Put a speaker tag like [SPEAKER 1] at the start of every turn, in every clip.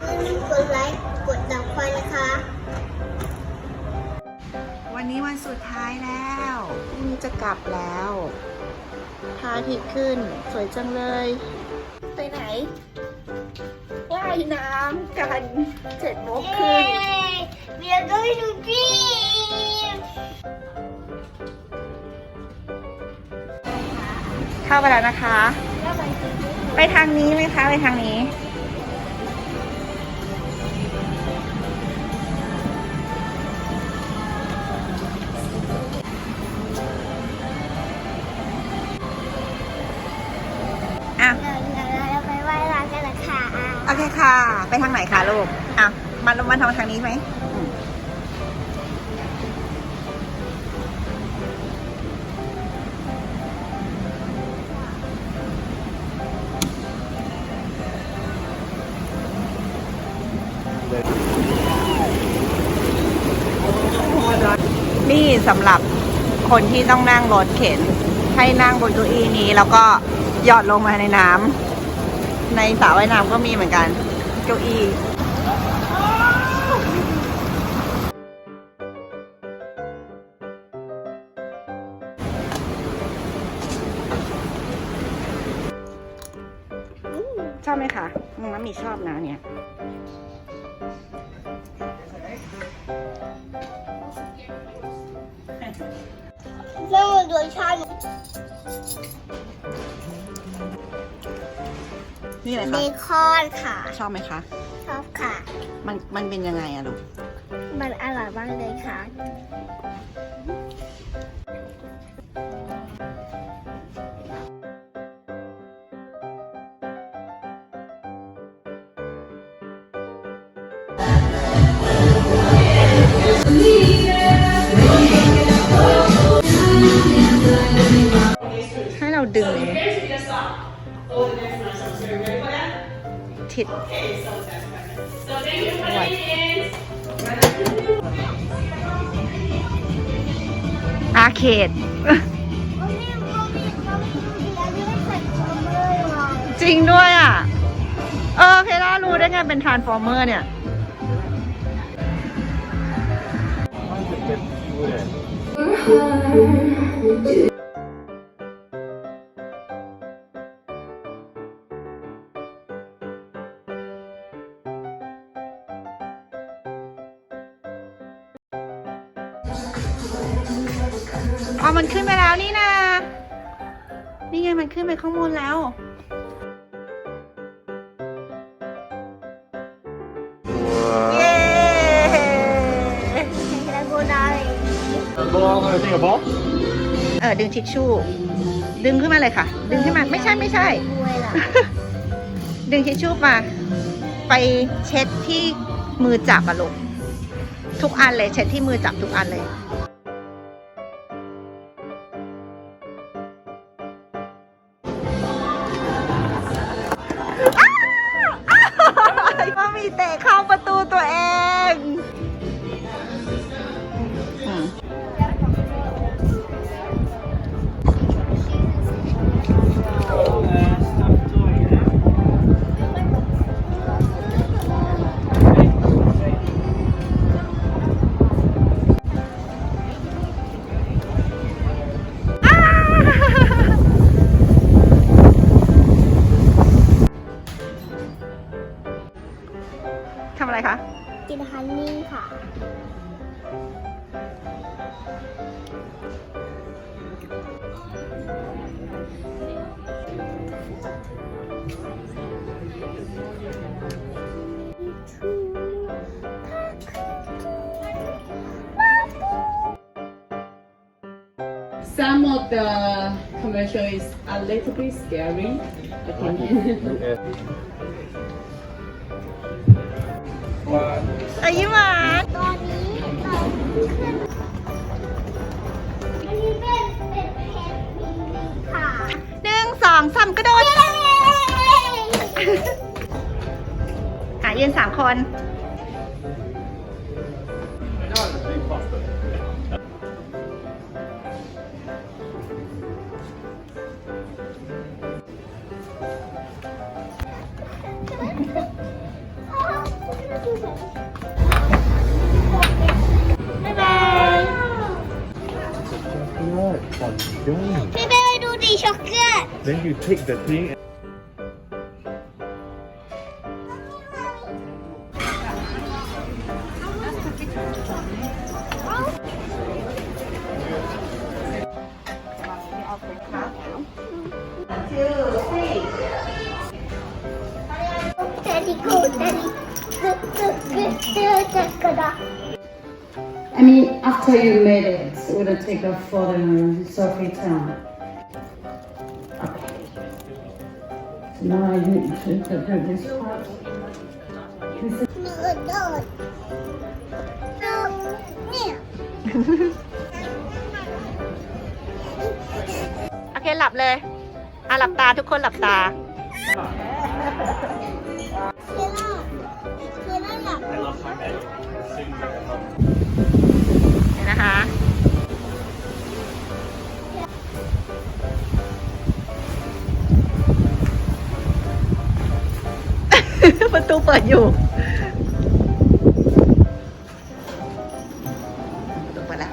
[SPEAKER 1] อย่าลืมกดไลค์กดติดตามนะคะ
[SPEAKER 2] วันนี้วันสุดท้ายแล้วพรุ่งนี้จะกลับแล้วพระอาทิตย์ขึ้น สวยจังเลย ไปไหนว่ายน้ำกันเจ็ดโมงครึ่ง
[SPEAKER 1] We are going to dream
[SPEAKER 2] เข้าไปแล้วนะคะ ไปทางนี้ไหมคะ ไปทางนี้
[SPEAKER 1] ไป
[SPEAKER 2] ทางไหนคะลูก อะ มันมันทางทางนี้ไหมนี่สำหรับคนที่ต้องนั่งรถเข็น ให้นั่งบนเก้อีนี้ แล้วก็หยอดลงมาในน้ำในสระว่ายน้ำก็มีเหมือนกัน เก้าอี้ชอบไหมคะน้องน้ำมีชอบนะเนี่ย
[SPEAKER 1] เรื่องโดยชาติ
[SPEAKER 2] นี่อะไร
[SPEAKER 1] เบ
[SPEAKER 2] คะ
[SPEAKER 1] คอนค่ะ
[SPEAKER 2] ชอบไหมคะ
[SPEAKER 1] ชอบค่ะ
[SPEAKER 2] มันมันเป็นยังไงอะลูก
[SPEAKER 1] มันอร่อยมากเลยค่ะ
[SPEAKER 2] ให้เราดึงเลย ทิดไว้อาเขต จริงด้วยอะ เออเพล่ารู้ได้ไงเป็นทรานส์ฟอร์เมอร์เนี่ย อ๋อมันขึ้นไปแล้วนี่นะ นี่ไงมันขึ้นไปข้างบนแล้ว เย้
[SPEAKER 1] แล้วก็ได้
[SPEAKER 3] Go on anything about?
[SPEAKER 2] เออดึงทิชชู่ ดึงขึ้นมาเลยค่ะ ดึงขึ้นมาไม่ใช่ไม่ใช่
[SPEAKER 1] ด้วยล่ะ
[SPEAKER 2] ดึงทิชชู่มา ไปเช็ดที่มือจับอะลูก ทุกอันเลย เช็ดที่มือจับทุกอันเลย ทำอะไรคะ
[SPEAKER 1] กินฮันนี่ค่ะ
[SPEAKER 4] Some of the commercial is a little bit scary. I think.
[SPEAKER 2] อายิ้มหวาน
[SPEAKER 1] ตอนนี้เราขึ้นอันนี้เป็นเป็นเพชรมินิค่ะ
[SPEAKER 2] หนึ่งสองสามกระโดดอะยืนสามคน
[SPEAKER 3] Then you take the thing
[SPEAKER 1] เจดีกูเจดีกูกูกูเจอจักรดา
[SPEAKER 4] I mean, after you made it, we're gonna take a photo selfie time. Now I need to do this part. This is
[SPEAKER 1] เนื้อโดดเนี่ย
[SPEAKER 2] โอเคหลับเลย อะหลับตาทุกคนหลับตา
[SPEAKER 1] เชื่อเชื่อได้หลับ
[SPEAKER 2] นี่นะคะ
[SPEAKER 1] Patupa nyo. Ito pala.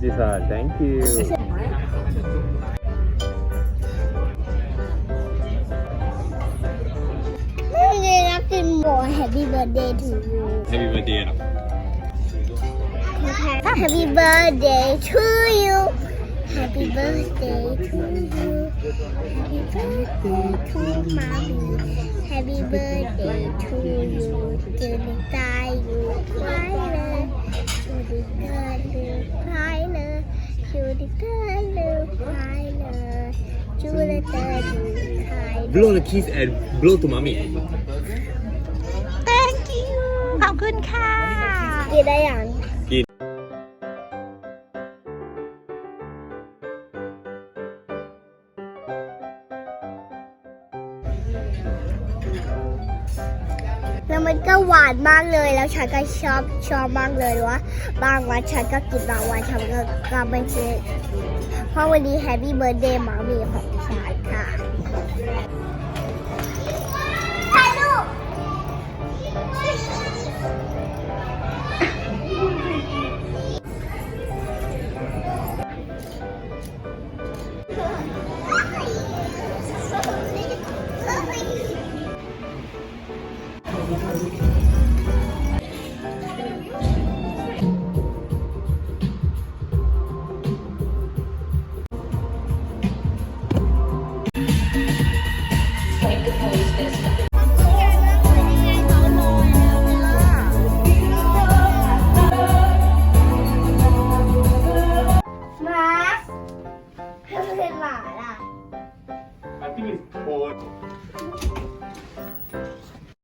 [SPEAKER 3] This all. Uh, thank you.
[SPEAKER 1] Happy birthday to you
[SPEAKER 3] Happy birthday.
[SPEAKER 1] Happy birthday to you Happy birthday to you Happy birthday to mommy Happy birthday to you จะได้ตายอยู่ใครเลยชูดิเกิดหรือใครเลยชูดิเกิดหรือใครเลยชูดิเกิดหรือใครเลย
[SPEAKER 3] Blow the kiss and blow to mommy.
[SPEAKER 2] คุณค่ะ
[SPEAKER 1] กินได้ยัง
[SPEAKER 3] กิน
[SPEAKER 1] แล้วมันก็หวานมากเลยแล้วฉันก็ชอบชอบมากเลยว่าบางวันฉันก็กินบางวันฉันก็ก็ไม่กินเพราะวันนี้แฮปปี้เบิร์ดเดย์มามีของ